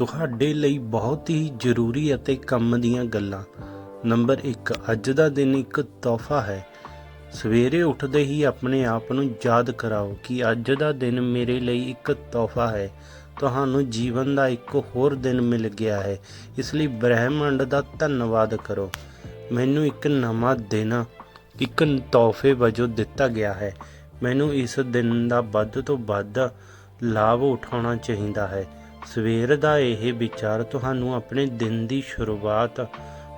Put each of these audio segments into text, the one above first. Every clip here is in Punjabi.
ਤੁਹਾਡੇ ਲਈ ਬਹੁਤ ਹੀ ਜ਼ਰੂਰੀ ਅਤੇ ਕੰਮ ਦੀਆਂ ਗੱਲਾਂ। ਨੰਬਰ 1 ਅੱਜ ਦਾ ਦਿਨ ਇੱਕ ਤੋਹਫਾ ਹੈ। ਸਵੇਰੇ ਉੱਠਦੇ ਹੀ ਆਪਣੇ ਆਪ ਨੂੰ ਯਾਦ ਕਰਾਓ ਕਿ ਅੱਜ ਦਾ ਦਿਨ ਮੇਰੇ ਲਈ ਇੱਕ ਤੋਹਫਾ ਹੈ। ਤੁਹਾਨੂੰ ਜੀਵਨ ਦਾ ਇੱਕ ਹੋਰ ਦਿਨ ਮਿਲ ਗਿਆ ਹੈ। ਇਸ ਲਈ ਬ੍ਰਹਿਮੰਡ ਦਾ ਧੰਨਵਾਦ ਕਰੋ। ਮੈਨੂੰ ਇੱਕ ਨਵਾਂ ਦਿਨ, ਇੱਕ ਤੋਹਫੇ ਵਜੋਂ ਦਿੱਤਾ ਗਿਆ ਹੈ। ਮੈਨੂੰ ਇਸ ਦਿਨ ਦਾ ਵੱਧ ਤੋਂ ਵੱਧ ਲਾਭ ਉਠਾਉਣਾ ਚਾਹੀਦਾ ਹੈ। ਸਵੇਰ ਦਾ ਇਹ ਵਿਚਾਰ ਤੁਹਾਨੂੰ ਆਪਣੇ ਦਿਨ ਦੀ ਸ਼ੁਰੂਆਤ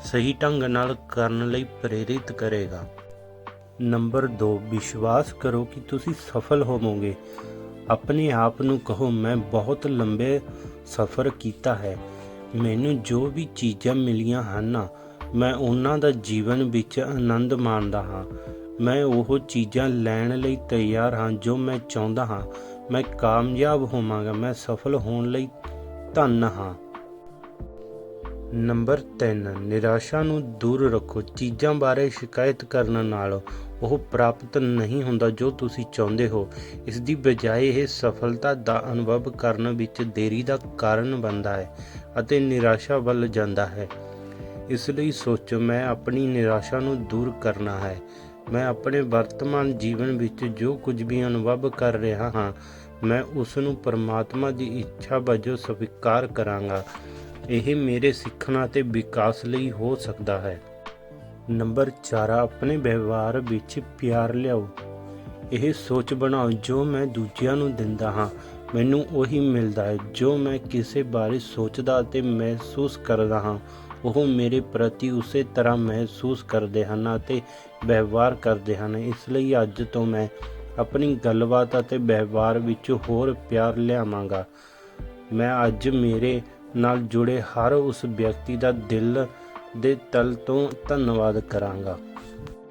ਸਹੀ ਢੰਗ ਨਾਲ ਕਰਨ ਲਈ ਪ੍ਰੇਰਿਤ ਕਰੇਗਾ। ਨੰਬਰ 2 ਵਿਸ਼ਵਾਸ ਕਰੋ ਕਿ ਤੁਸੀਂ ਸਫਲ ਹੋਵੋਗੇ। ਆਪਣੇ ਆਪ ਨੂੰ ਕਹੋ, ਮੈਂ ਬਹੁਤ ਲੰਬੇ ਸਫ਼ਰ ਕੀਤਾ ਹੈ। ਮੈਨੂੰ ਜੋ ਵੀ ਚੀਜ਼ਾਂ ਮਿਲੀਆਂ ਹਨ, ਮੈਂ ਉਹਨਾਂ ਦਾ ਜੀਵਨ ਵਿੱਚ ਆਨੰਦ ਮਾਣਦਾ ਹਾਂ। ਮੈਂ ਉਹ ਚੀਜ਼ਾਂ ਲੈਣ ਲਈ ਤਿਆਰ ਹਾਂ ਜੋ ਮੈਂ ਚਾਹੁੰਦਾ ਹਾਂ। ਮੈਂ ਕਾਮਯਾਬ ਹੋਵਾਂਗਾ, ਮੈਂ ਸਫਲ ਹੋਣ ਲਈ ਧੰਨ ਹਾਂ। ਨੰਬਰ 3 ਨਿਰਾਸ਼ਾ ਨੂੰ ਦੂਰ ਰੱਖੋ। ਚੀਜ਼ਾਂ ਬਾਰੇ ਸ਼ਿਕਾਇਤ ਕਰਨ ਨਾਲ ਉਹ ਪ੍ਰਾਪਤ ਨਹੀਂ ਹੁੰਦਾ ਜੋ ਤੁਸੀਂ ਚਾਹੁੰਦੇ ਹੋ। ਇਸ ਦੀ ਬਜਾਏ ਇਹ ਸਫਲਤਾ ਦਾ ਅਨੁਭਵ ਕਰਨ ਵਿੱਚ ਦੇਰੀ ਦਾ ਕਾਰਨ ਬਣਦਾ ਹੈ ਅਤੇ ਨਿਰਾਸ਼ਾ ਵੱਲ ਜਾਂਦਾ ਹੈ। ਇਸ ਲਈ ਸੋਚੋ, ਮੈਂ ਆਪਣੀ ਨਿਰਾਸ਼ਾ ਨੂੰ ਦੂਰ ਕਰਨਾ ਹੈ। ਮੈਂ ਆਪਣੇ ਵਰਤਮਾਨ ਜੀਵਨ ਵਿੱਚ ਜੋ ਕੁਝ ਵੀ ਅਨੁਭਵ ਕਰ ਰਿਹਾ ਹਾਂ, ਮੈਂ ਉਸ ਨੂੰ ਪਰਮਾਤਮਾ ਦੀ ਇੱਛਾ ਵਜੋਂ ਸਵੀਕਾਰ ਕਰਾਂਗਾ। ਇਹ ਮੇਰੇ ਸਿੱਖਣ ਅਤੇ ਵਿਕਾਸ ਲਈ ਹੋ ਸਕਦਾ ਹੈ। ਨੰਬਰ 4 ਆਪਣੇ ਵਿਵਹਾਰ ਵਿੱਚ ਪਿਆਰ ਲਿਆਓ। ਇਹ ਸੋਚ ਬਣਾਓ ਜੋ ਮੈਂ ਦੂਜਿਆਂ ਨੂੰ ਦਿੰਦਾ ਹਾਂ। ਮੈਨੂੰ ਉਹੀ ਮਿਲਦਾ ਹੈ, ਜੋ ਮੈਂ ਕਿਸੇ ਬਾਰੇ ਸੋਚਦਾ ਅਤੇ ਮਹਿਸੂਸ ਕਰਦਾ ਹਾਂ। ਉਹ ਮੇਰੇ ਪ੍ਰਤੀ ਉਸੇ ਤਰ੍ਹਾਂ ਮਹਿਸੂਸ ਕਰਦੇ ਹਨ ਅਤੇ ਵਿਵਹਾਰ ਕਰਦੇ ਹਨ। ਇਸ ਲਈ ਅੱਜ ਤੋਂ ਮੈਂ ਆਪਣੀ ਗੱਲਬਾਤ ਅਤੇ ਵਿਵਹਾਰ ਵਿੱਚ ਹੋਰ ਪਿਆਰ ਲਿਆਵਾਂਗਾ। ਮੈਂ ਅੱਜ ਮੇਰੇ ਨਾਲ ਜੁੜੇ ਹਰ ਉਸ ਵਿਅਕਤੀ ਦਾ ਦਿਲ ਦੇ ਤਲ ਤੋਂ ਧੰਨਵਾਦ ਕਰਾਂਗਾ।